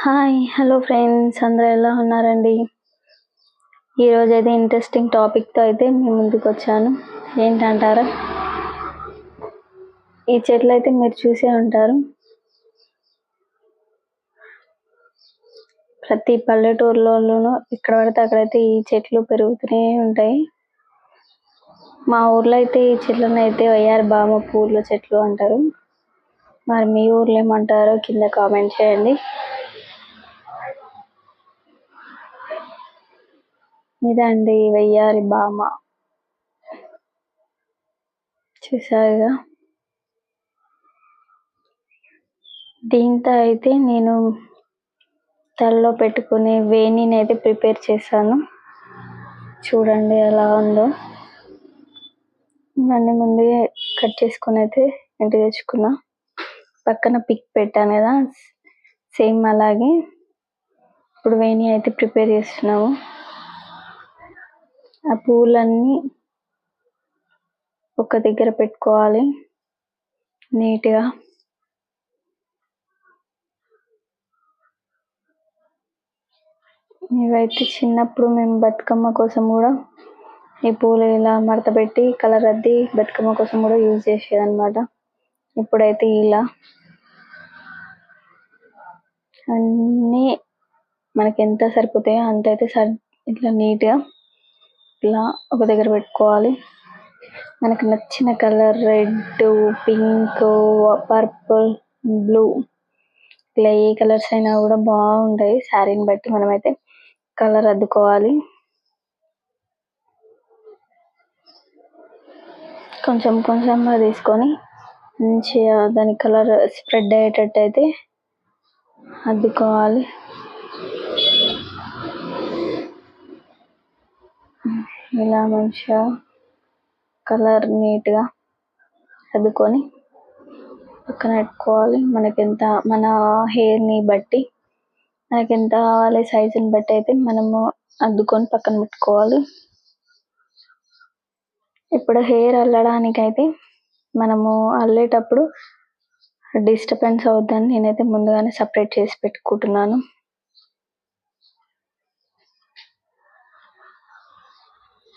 Hi hello friends అందరూ ఎలా ఉన్నారండి? ఈరోజు అయితే ఇంట్రెస్టింగ్ టాపిక్తో అయితే మీ ముందుకు వచ్చాను. ఏంటంటారా? ఈ చెట్లు అయితే మీరు చూసే ఉంటారు. ప్రతి పల్లెటూరులోనూ ఎక్కడ పడితే అక్కడైతే ఈ చెట్లు పెరుగుతూనే ఉంటాయి. మా ఊర్లో అయితే ఈ చెట్లను అయితే వైఆర్ బామ పూల చెట్లు అంటారు. మరి మీ ఊర్లో ఏమంటారో కింద కామెంట్ చేయండి. ఇదండి వెయ్యారి బామ చూసారుగా దీంతో అయితే నేను తలలో పెట్టుకునే వేణిని అయితే ప్రిపేర్ చేశాను. చూడండి ఎలా ఉందో. ఇవన్నీ ముందుగా కట్ చేసుకొని అయితే ఇంటికి తెచ్చుకున్నా. పక్కన పిక్ పెట్టాను కదా సేమ్ అలాగే. ఇప్పుడు వేణి అయితే ప్రిపేర్ చేస్తున్నాము. ఆ పూలన్నీ ఒక దగ్గర పెట్టుకోవాలి. నీట్గా. ఇవైతే చిన్నప్పుడు మేము బతుకమ్మ కోసం కూడా ఈ పూలు ఇలా మడత పెట్టి కలర్ అద్ది బతుకమ్మ కోసం కూడా యూజ్ చేసేదనమాట ఇప్పుడైతే ఇలా. అన్నీ మనకి ఎంత సరిపోతాయో అంత అయితే సర్ ఇట్లా నీట్గా ఇలా ఒక దగ్గర పెట్టుకోవాలి. మనకు నచ్చిన colour red pink purple blue ఇలా ఏ కలర్స్ అయినా కూడా బాగుంటాయి. శారీని బట్టి మనమైతే కలర్ అద్దుకోవాలి. కొంచెం కొంచెంగా తీసుకొని మంచిగా దాని కలర్ స్ప్రెడ్ అయ్యేటట్టు అయితే అద్దుకోవాలి. ఇలా మంచిగా కలర్ నీట్గా అద్దుకొని పక్కన పెట్టుకోవాలి. మనకి ఎంత మన హెయిర్ని బట్టి మనకి ఎంత కావాలి సైజుని బట్టి అయితే మనము అద్దుకొని పక్కన పెట్టుకోవాలి. ఇప్పుడు హెయిర్ అల్లడానికి అయితే మనము అల్లేటప్పుడు డిస్టర్బెన్స్ అవుద్దని నేనైతే ముందుగానే సపరేట్ చేసి పెట్టుకుంటున్నాను.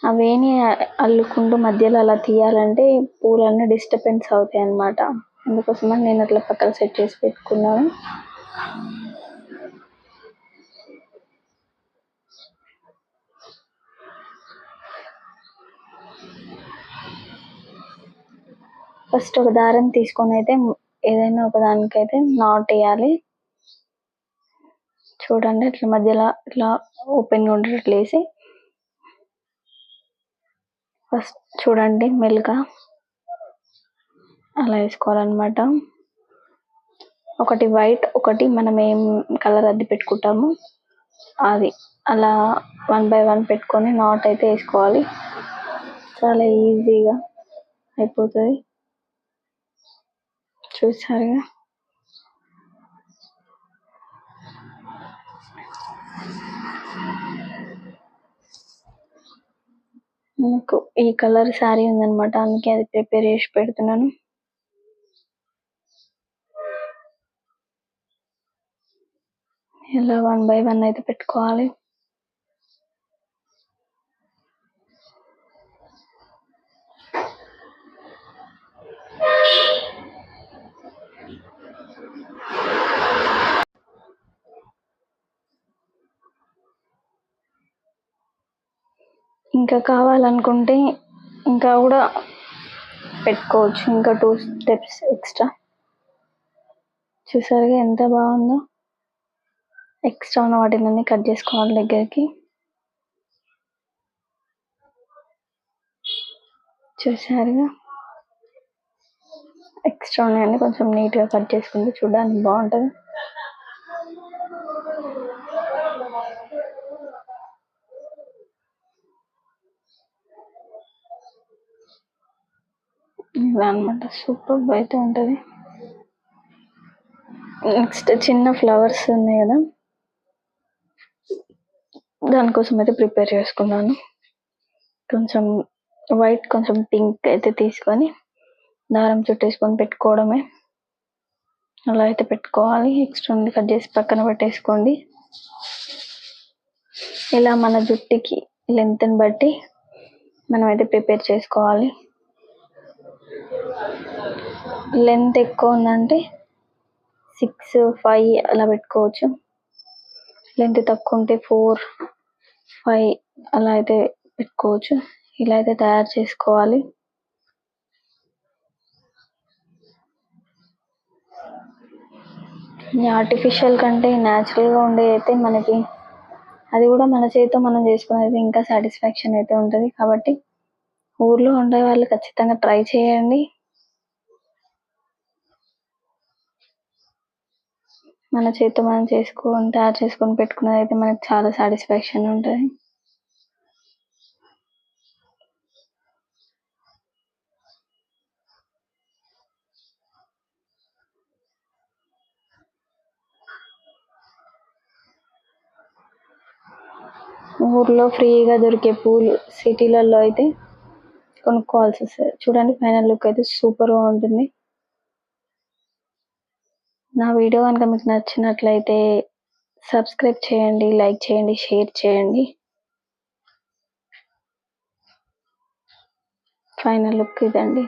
అవేని అల్లుకుంటూ మధ్యలో అలా తీయాలంటే పూలన్నీ డిస్టర్బెన్స్ అవుతాయి అన్నమాట. అందుకోసమని నేను అట్లా పక్కన సెట్ చేసి పెట్టుకున్నాను. ఫస్ట్ ఒక దారం తీసుకొని అయితే ఏదైనా ఒక దానికైతే నాట్ వేయాలి. చూడండి ఇట్లా మధ్యలో ఇట్లా ఓపెన్గా ఉండేటట్లు వేసి ఫస్ట్ చూడండి మెల్లిగా. అలా వేసుకోవాలన్నమాట. ఒకటి వైట్ ఒకటి మనం ఏం కలర్ అద్ది పెట్టుకుంటామో. అది. అలా వన్ బై వన్ పెట్టుకొని నాట్ అయితే వేసుకోవాలి. చాలా ఈజీగా అయిపోతుంది. చూసారుగా? నాకు ఈ కలర్ శారీ ఉందన్నమాట. అందుకే అది ప్రిపేర్ చేసి పెడుతున్నాను. ఇలా వన్ బై వన్ అయితే పెట్టుకోవాలి. ఇంకా కావాలనుకుంటే ఇంకా కూడా పెట్టుకోవచ్చు. ఇంకా టూ స్టెప్స్ ఎక్స్ట్రా చూసారుగా ఎంత బాగుందో? ఎక్స్ట్రా ఉన్న వాటిని కట్ చేసుకోవాలి దగ్గరికి. చూసారుగా? ఎక్స్ట్రా ఉన్నాయని కొంచెం నీట్గా కట్ చేసుకుంటే చూడడానికి బాగుంటుంది. ఇలా అనమాట సూపర్ అయితే ఉంటుంది. నెక్స్ట్ చిన్న ఫ్లవర్స్ ఉన్నాయి కదా. దానికోసం అయితే ప్రిపేర్ చేసుకున్నాను. కొంచెం వైట్ కొంచెం పింక్ అయితే తీసుకొని దారం చుట్టేసుకొని పెట్టుకోవడమే. అలా అయితే పెట్టుకోవాలి. ఎక్స్ట్రా ఉంది కట్ చేసి పక్కన పెట్టేసుకోండి. ఇలా మన జుట్టుకి లెంత్ని బట్టి మనం అయితే ప్రిపేర్ చేసుకోవాలి. లెంత్ ఎక్కువ ఉందంటే సిక్స్ ఫైవ్ అలా పెట్టుకోవచ్చు. లెంత్ తక్కువ ఉంటే ఫోర్ ఫైవ్ అలా అయితే పెట్టుకోవచ్చు. ఇలా అయితే తయారు చేసుకోవాలి. ఈ ఆర్టిఫిషియల్ కంటే న్యాచురల్గా ఉండే అయితే మనకి అది కూడా మన చేతితో మనం చేసుకునేది ఇంకా సాటిస్ఫాక్షన్ అయితే ఉంటుంది. కాబట్టి ఊర్లో ఉండే వాళ్ళు ఖచ్చితంగా ట్రై చేయండి. మన చేతితో మనం చేసుకొని తయారు చేసుకొని పెట్టుకున్నది అయితే మనకి చాలా సాటిస్ఫాక్షన్ ఉంటుంది. ఊర్లో ఫ్రీగా దొరికే పూలు సిటీలలో అయితే కొనుక్కోవాల్సి వస్తుంది. చూడండి ఫైనల్ లుక్ అయితే సూపర్గా ఉంటుంది నా వీడియో కనుక మీకు నచ్చినట్లయితే సబ్స్క్రైబ్ చేయండి లైక్ చేయండి షేర్ చేయండి. ఫైనల్ లుక్ ఇదండి.